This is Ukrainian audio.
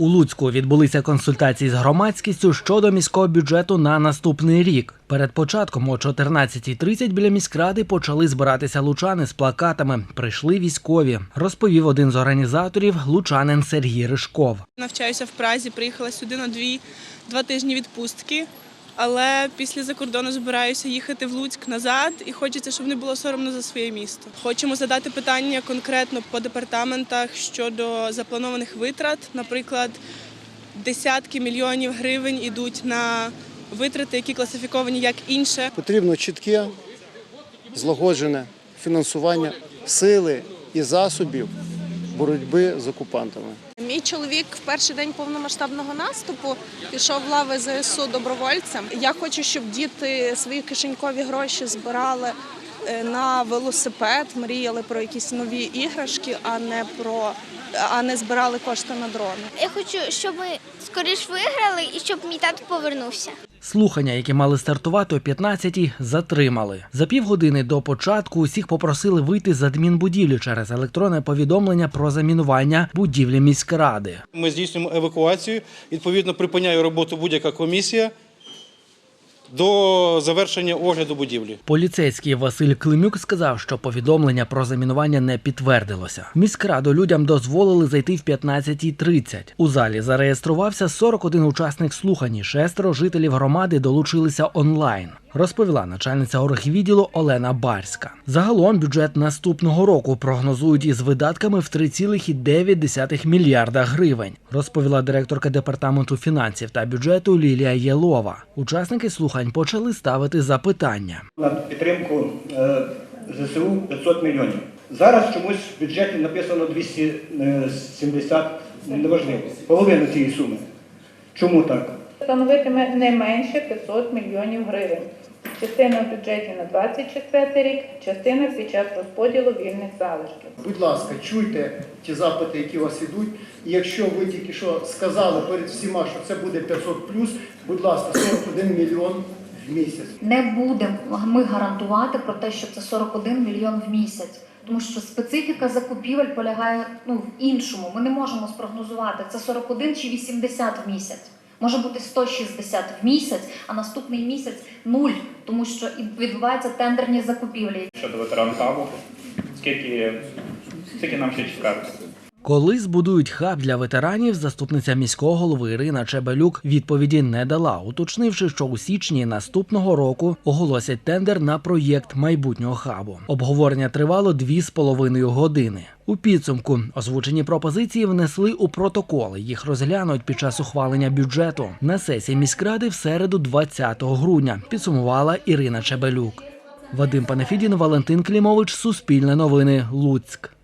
У Луцьку відбулися консультації з громадськістю щодо міського бюджету на наступний рік. Перед початком о 14.30 біля міськради почали збиратися лучани з плакатами. Прийшли військові, розповів один з організаторів лучанин Сергій Ришков. Навчаюся в Празі, приїхала сюди на дві, два тижні відпустки. Але після закордону збираюся їхати в Луцьк назад, і хочеться, щоб не було соромно за своє місто. Хочемо задати питання конкретно по департаментах щодо запланованих витрат. Наприклад, десятки мільйонів гривень ідуть на витрати, які класифіковані як інше. Потрібно чітке, злагоджене фінансування сили і засобів боротьби з окупантами. Мій чоловік в перший день повномасштабного наступу пішов в лави ЗСУ добровольцем. Я хочу, щоб діти свої кишенькові гроші збирали на велосипед, мріяли про якісь нові іграшки, а не про а не збирали кошти на дрони. Я хочу, щоб ми скоріш виграли і щоб мій тато повернувся. Слухання, які мали стартувати о 15-й, затримали. За півгодини до початку усіх попросили вийти з адмінбудівлі через електронне повідомлення про замінування будівлі міськради. Ми здійснюємо евакуацію. Відповідно, припиняє роботу будь-яка комісія до завершення огляду будівлі. Поліцейський Василь Климюк сказав, що повідомлення про замінування не підтвердилося. Міськраду людям дозволили зайти в 15.30. У залі зареєструвався 41 учасник слухань. Шестеро жителів громади долучилися онлайн. Розповіла начальниця оргвідділу Олена Барська. Загалом бюджет наступного року прогнозують із видатками в 3,9 мільярда гривень. Розповіла директорка департаменту фінансів та бюджету Лілія Єлова. Учасники слухань почали ставити запитання. на підтримку е, ЗСУ 500 мільйонів. Зараз чомусь в бюджеті написано 270, неважливо, половину цієї суми. Чому так? Становитиме не менше 500 мільйонів гривень. Частина в бюджеті на 24 рік, частина під час розподілу вільних залишків. Будь ласка, чуйте ті запити, які у вас ідуть. І якщо ви тільки що сказали перед всіма, що це буде 500 плюс, будь ласка, 41 мільйон в місяць. не будемо ми гарантувати про те, що це 41 мільйон в місяць. Тому що специфіка закупівель полягає ну, в іншому. Ми не можемо спрогнозувати, це 41 чи 80 в місяць. Може бути 160 в місяць, а наступний місяць нуль, тому що відбуваються тендерні закупівлі. щодо ветеран хабу. Скільки, скільки нам ще чекати? Коли збудують хаб для ветеранів, заступниця міського голови Ірина Чебелюк відповіді не дала, уточнивши, що у січні наступного року оголосять тендер на проєкт майбутнього хабу. Обговорення тривало дві з половиною години. У підсумку озвучені пропозиції внесли у протоколи. Їх розглянуть під час ухвалення бюджету на сесії міськради в середу, 20 грудня. Підсумувала Ірина Чебелюк. Вадим Панафідін, Валентин Клімович, Суспільне новини, Луцьк.